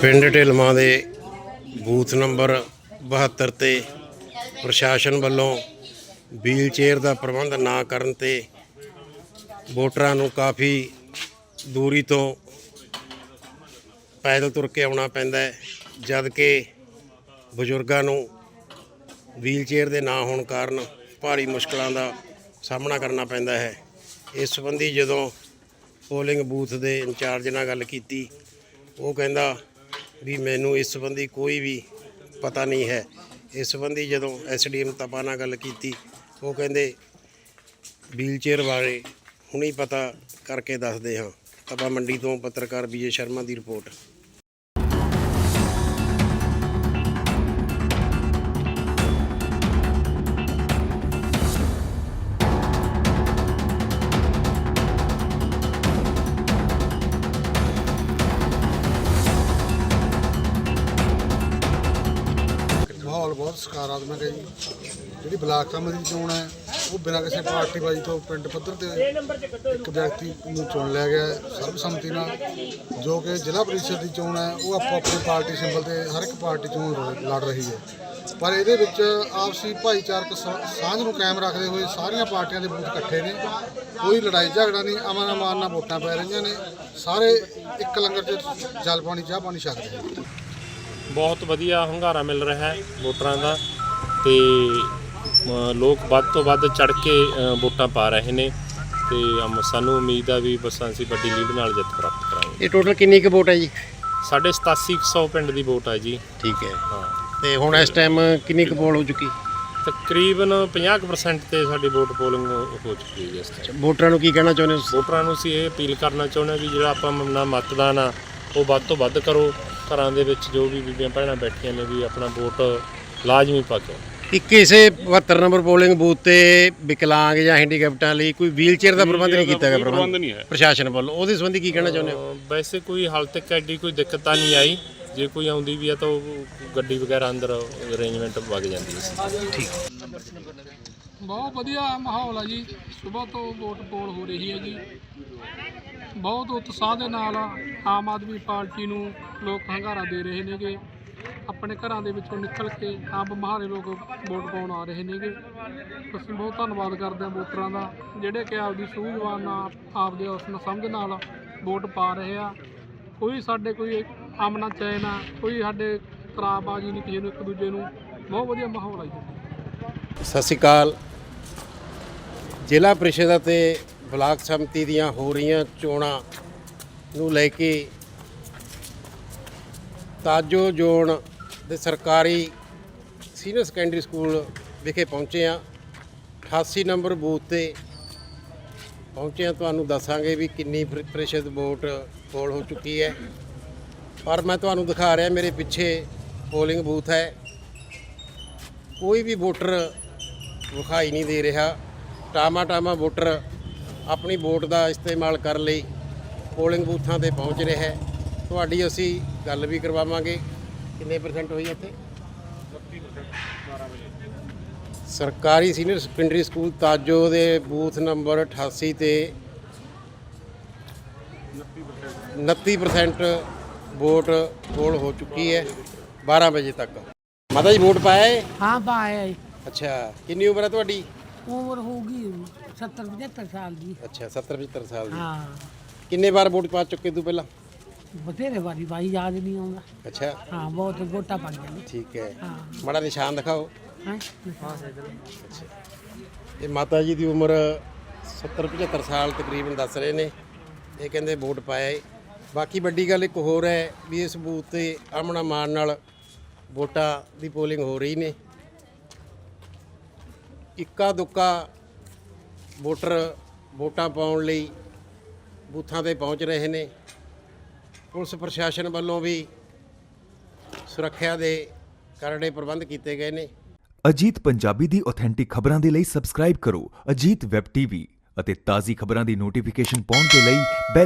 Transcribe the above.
ਪਿੰਡ ਢਿਲਮਾਂ ਦੇ booth number 72 ਤੇ ਪ੍ਰਸ਼ਾਸਨ ਵੱਲੋਂ ਵੀਲ ਚੇਅਰ ਦਾ ਪ੍ਰਬੰਧ ਨਾ ਕਰਨ ਤੇ ਵੋਟਰਾਂ ਨੂੰ ਕਾਫੀ ਦੂਰੀ ਤੋਂ ਪੈਦਲ ਤੁਰ ਕੇ ਆਉਣਾ ਪੈਂਦਾ ਹੈ, ਜਦ ਕਿ ਬਜ਼ੁਰਗਾਂ ਨੂੰ ਵੀਲ ਚੇਅਰ ਦੇ ਨਾ ਹੋਣ ਕਾਰਨ ਭਾਰੀ ਮੁਸ਼ਕਲਾਂ ਦਾ ਸਾਹਮਣਾ ਕਰਨਾ ਪੈਂਦਾ ਹੈ। ਇਸ ਸੰਬੰਧੀ ਜਦੋਂ ਪੋਲਿੰਗ ਬੂਥ ਦੇ ਇੰਚਾਰਜ ਨਾਲ ਗੱਲ ਕੀਤੀ, ਉਹ ਕਹਿੰਦਾ ਵੀ ਮੈਨੂੰ ਇਸ ਸੰਬੰਧੀ ਕੋਈ ਵੀ ਪਤਾ ਨਹੀਂ ਹੈ। ਇਸ ਸੰਬੰਧੀ ਜਦੋਂ ਐਸਡੀਐਮ ਤਪਾ ਨਾਲ ਗੱਲ ਕੀਤੀ, ਉਹ ਕਹਿੰਦੇ, ਵੀਲਚੇਅਰ ਬਾਰੇ ਹੁਣੀ ਪਤਾ ਕਰਕੇ ਦੱਸਦੇ ਹਾਂ। ਤਪਾ ਮੰਡੀ ਤੋਂ ਪੱਤਰਕਾਰ ਵਿਜੇ ਸ਼ਰਮਾ ਦੀ ਰਿਪੋਰਟ। ਮਾਹੌਲ ਬਹੁਤ ਸਕਾਰਾਤਮਕ ਹੈ ਜੀ। ਜਿਹੜੀ ਬਲਾਕ ਕਮੇਟੀ ਦੀ ਚੋਣ ਹੈ, ਉਹ ਬਿਨਾਂ ਕਿਸੇ ਪਾਰਟੀ ਬਾਜੀ ਤੋਂ ਪਿੰਡ ਪੱਧਰ ਤੇ ਇੱਕ ਵਿਅਕਤੀ ਨੂੰ ਚੁਣ ਲਿਆ ਗਿਆ ਸਰਬਸੰਮਤੀ ਨਾਲ। ਜੋ ਕਿ ਜ਼ਿਲ੍ਹਾ ਪ੍ਰੀਸ਼ਦ ਦੀ ਚੋਣ ਹੈ, ਉਹ ਆਪੋ ਆਪਣੀ ਪਾਰਟੀ ਸਿੰਬਲ ਤੇ ਹਰ ਇੱਕ ਪਾਰਟੀ ਚੋਣ ਲੜ- ਰਹੀ ਹੈ। ਪਰ ਇਹਦੇ ਵਿੱਚ ਆਪਸੀ ਭਾਈਚਾਰਕ ਸਾਂਝ ਨੂੰ ਕਾਇਮ ਰੱਖਦੇ ਹੋਏ ਸਾਰੀਆਂ ਪਾਰਟੀਆਂ ਦੇ ਬੂਥ ਇਕੱਠੇ ਨੇ। ਕੋਈ ਲੜਾਈ ਝਗੜਾ ਨਹੀਂ, ਅਮਨ ਅਮਾਨ ਨਾਲ ਵੋਟਾਂ ਪੈ ਰਹੀਆਂ ਨੇ। ਸਾਰੇ ਇੱਕ ਲੰਗਰ 'ਚ ਜਲ ਪਾਣੀ, ਚਾਹ ਪਾਣੀ ਛਕਦੇ ਨੇ। ਬਹੁਤ ਵਧੀਆ ਹੁੰਗਾਰਾ ਮਿਲ ਰਿਹਾ ਹੈ ਵੋਟਰਾਂ ਦਾ ਤੇ ਲੋਕ ਵੱਧ ਤੋਂ ਵੱਧ ਚੜ ਕੇ ਵੋਟਾਂ ਪਾ ਰਹੇ ਨੇ ਤੇ ਸਾਨੂੰ ਉਮੀਦ ਆ ਵੀ ਬਸ ਅਸੀਂ ਵੱਡੀ ਲੀਡ ਨਾਲ ਜਿੱਤ ਪ੍ਰਾਪਤ ਕਰਾਂਗੇ। ਇਹ ਟੋਟਲ ਕਿੰਨੀ ਕੁ ਵੋਟ ਹੈ ਜੀ? ਸਾਡੇ 8700 ਪਿੰਡ ਦੀ ਵੋਟ ਹੈ ਜੀ। ਠੀਕ ਹੈ। ਹਾਂ। ਤੇ ਹੁਣ ਇਸ ਟਾਈਮ ਕਿੰਨੀ ਕੁ ਪੋਲ ਹੋ ਚੁੱਕੀ? ਤਕਰੀਬਨ 50% ਤੇ ਸਾਡੀ ਵੋਟ ਪੋਲਿੰਗ ਹੋ ਚੁੱਕੀ ਹੈ ਇਸ ਟਾਈਮ ਵੋਟਰਾਂ ਨੂੰ ਕੀ ਕਹਿਣਾ ਚਾਹੁੰਦੇ ਹੋ ਵੋਟਰਾਂ ਨੂੰ ਅਸੀਂ ਇਹ ਅਪੀਲ ਕਰਨਾ ਚਾਹੁੰਦੇ ਹਾਂ ਵੀ ਜਿਹੜਾ ਆਪਾਂ ਮਤਦਾਨ ਆ ਉਹ ਵੱਧ ਤੋਂ ਵੱਧ ਕਰੋ। ਘਰਾਂ ਦੇ ਵਿੱਚ ਜੋ ਵੀ ਬੀਬੀਆਂ ਭੈਣਾਂ ਬੈਠੀਆਂ ਨੇ ਵੀ ਆਪਣਾ ਵੋਟ ਲਾਜ਼ਮੀ ਪਾ ਕੇ। ਕਿ ਕਿਸੇ 72 ਨੰਬਰ ਪੋਲਿੰਗ ਬੂਥ ਤੇ ਵਿਕਲਾਂਗ ਜਾਂ ਹੈਂਡੀਕੈਪਟਾਂ ਲਈ ਕੋਈ ਵੀਲ ਚੇਅਰ ਦਾ ਪ੍ਰਬੰਧ ਨਹੀਂ ਕੀਤਾ ਗਿਆ ਪ੍ਰਬੰਧ? ਨਹੀਂ ਹੈ। ਪ੍ਰਸ਼ਾਸਨ ਵੱਲੋਂ। ਉਹਦੇ ਸੰਬੰਧੀ ਕੀ ਕਹਿਣਾ ਚਾਹੁੰਦੇ ਹੋ? ਵੈਸੇ ਕੋਈ ਹਾਲ ਤੱਕ ਐਡੀ ਕੋਈ ਦਿੱਕਤ ਤਾਂ ਨਹੀਂ ਆਈ। ਜੇ ਕੋਈ ਆਉਂਦੀ ਵੀ ਆ ਤਾਂ ਉਹ ਗੱਡੀ ਵਗੈਰਾ ਅੰਦਰ ਅਰੇਂਜਮੈਂਟ ਵਗ ਜਾਂਦੀ ਹੈ। ਬਹੁਤ ਵਧੀਆ ਮਾਹੌਲ ਆ ਜੀ। ਸਵੇਰ ਤੋਂ ਵੋਟ ਪੋਲ ਹੋ ਰਹੀ ਹੈ ਜੀ। ਬਹੁਤ ਉਤਸ਼ਾਹ ਦੇ ਨਾਲ ਆਮ ਆਦਮੀ ਪਾਰਟੀ ਨੂੰ ਲੋਕ ਹੰਗਾਰਾ ਦੇ ਰਹੇ ਨੇਗੇ। ਆਪਣੇ ਘਰਾਂ ਦੇ ਵਿੱਚੋਂ ਨਿਕਲ ਕੇ ਆਪ ਮਹਾਰੇ ਲੋਕ ਵੋਟ ਪਾਉਣ ਆ ਰਹੇ ਨੇਗੇ। ਅਸੀਂ ਬਹੁਤ ਧੰਨਵਾਦ ਕਰਦੇ ਹਾਂ ਵੋਟਰਾਂ ਦਾ, ਜਿਹੜੇ ਕਿ ਆਪਦੀ ਸੂਝਵਾਨ ਨਾਲ, ਆਪਦੇ ਉਸ ਨਾਲ ਸਮਝ ਨਾਲ ਵੋਟ ਪਾ ਰਹੇ ਆ। ਕੋਈ ਸਾਡੇ ਕੋਈ ਆਮਨਾ ਚੈਨ ਆ, ਕੋਈ ਸਾਡੇ ਤਰਾਬਾਜੀ ਨਹੀਂ ਕਿਸੇ ਨੂੰ, ਇੱਕ ਦੂਜੇ ਨੂੰ। ਬਹੁਤ ਵਧੀਆ ਮਾਹੌਲ ਆ ਜੀ। ਸਤਿ ਸ਼੍ਰੀ ਅਕਾਲ। ਜ਼ਿਲ੍ਹਾ ਪ੍ਰੀਸ਼ਦ ਅਤੇ ਬਲਾਕ ਸਮਿਤੀ ਦੀਆਂ ਹੋ ਰਹੀਆਂ ਚੋਣਾਂ ਨੂੰ ਲੈ ਕੇ ਤਾਜੋ ਜ਼ੋਨ ਦੇ ਸਰਕਾਰੀ ਸੀਨੀਅਰ ਸੈਕੰਡਰੀ ਸਕੂਲ ਵਿਖੇ ਪਹੁੰਚੇ ਆ 88 ਨੰਬਰ ਬੂਥ ਤੇ ਪਹੁੰਚੇ ਆ ਤੁਹਾਨੂੰ ਦੱਸਾਂਗੇ ਵੀ ਕਿੰਨੀ ਪ੍ਰ- ਪ੍ਰੀਸ਼ਦ ਵੋਟ ਪੋਲ ਹੋ ਚੁੱਕੀ ਹੈ। ਪਰ ਮੈਂ ਤੁਹਾਨੂੰ ਦਿਖਾ ਰਿਹਾ, ਮੇਰੇ ਪਿੱਛੇ ਪੋਲਿੰਗ ਬੂਥ ਹੈ। ਕੋਈ ਵੀ ਵੋਟਰ ਵਿਖਾਈ ਨਹੀਂ ਦੇ ਰਿਹਾ। ਟਾਮਾ ਟਾਮਾ ਵੋਟਰ ਆਪਣੀ ਵੋਟ ਦਾ ਇਸਤੇਮਾਲ ਕਰਨ ਲਈ ਪੋਲਿੰਗ ਬੂਥਾਂ ਤੇ ਪਹੁੰਚ ਰਿਹਾ ਹੈ। ਤੁਹਾਡੀ ਅਸੀਂ ਗੱਲ ਵੀ ਕਰਵਾਵਾਂਗੇ। ਕਿੰਨੇ ਪਰਸੈਂਟ ਹੋਈ ਇੱਥੇ? ਸਰਕਾਰੀ ਸੀਨੀਅਰ ਸੈਕੰਡਰੀ ਸਕੂਲ ਤਾਜੋ ਦੇ ਬੂਥ ਨੰਬਰ 88 ਤੇ 29% ਵੋਟ ਪੋਲ ਹੋ ਚੁੱਕੀ ਹੈ 12 ਵਜੇ ਤੱਕ। ਮਾਤਾ ਜੀ ਵੋਟ ਪਾਇਆ ਹੈ? ਹਾਂ ਪਾਇਆ ਅੱਛਾ ਕਿੰਨੀ ਉਮਰ ਹੈ ਤੁਹਾਡੀ? ਉਮਰ ਹੋਊਗੀ। 70 75 ਸਾਲ ਦੀ। ਅੱਛਾ 70 75 ਸਾਲ ਦੀ। ਹਾਂ। ਕਿੰਨੇ ਵਾਰ ਵੋਟ ਪਾ ਚੁੱਕੇ ਤੂੰ ਪਹਿਲਾਂ? ਬਥੇਰੇ ਵਾਰੀ ਬਾਈ ਯਾਦ ਨਹੀਂ ਆਉਂਦਾ। ਅੱਛਾ। ਹਾਂ ਬਹੁਤ ਵੋਟਾਂ ਪੜ ਜਾਂਦੇ ਠੀਕ ਹੈ। ਹਾਂ। ਮਾੜਾ ਨਿਸ਼ਾਨ ਦਿਖਾਓ। ਹੈਂ? ਇਹ ਮਾਤਾ ਜੀ ਦੀ ਉਮਰ 70 75 ਸਾਲ ਤਕਰੀਬਨ ਦੱਸ ਰਹੇ ਨੇ। ਇਹ ਕਹਿੰਦੇ ਵੋਟ ਪਾਇਆ ਏ। ਬਾਕੀ ਵੱਡੀ ਗੱਲ ਇੱਕ ਹੋਰ ਹੈ ਵੀ ਇਸ ਬੂਥ ਤੇ ਆਮਣਾ ਮਾਨ ਨਾਲ ਵੋਟਾਂ ਦੀ ਪੋਲਿੰਗ ਹੋ ਰਹੀ ਨੇ। ਇੱਕਾ ਦੁੱਕਾ ਵੋਟਰ ਵੋਟਾਂ ਪਾਉਣ ਲਈ ਬੂਥਾਂ ਤੇ ਪਹੁੰਚ ਰਹੇ ਨੇ। ਪੁਲਿਸ ਪ੍ਰਸ਼ਾਸਨ ਵੱਲੋਂ ਵੀ ਸੁਰੱਖਿਆ ਦੇ ਕਰੜੇ ਪ੍ਰਬੰਧ ਕੀਤੇ ਗਏ ਨੇ। ਅਜੀਤ ਪੰਜਾਬੀ ਦੀ ਆਥੈਂਟਿਕ ਖਬਰਾਂ ਦੇ ਲਈ ਸਬਸਕ੍ਰਾਈਬ ਕਰੋ ਅਜੀਤ ਵੈਬ ਟੀਵੀ ਅਤੇ ਤਾਜ਼ੀ ਖਬਰਾਂ ਦੀ ਨੋਟੀਫਿਕੇਸ਼ਨ ਪਾਉਣ ਦੇ ਲਈ ਬੈਲ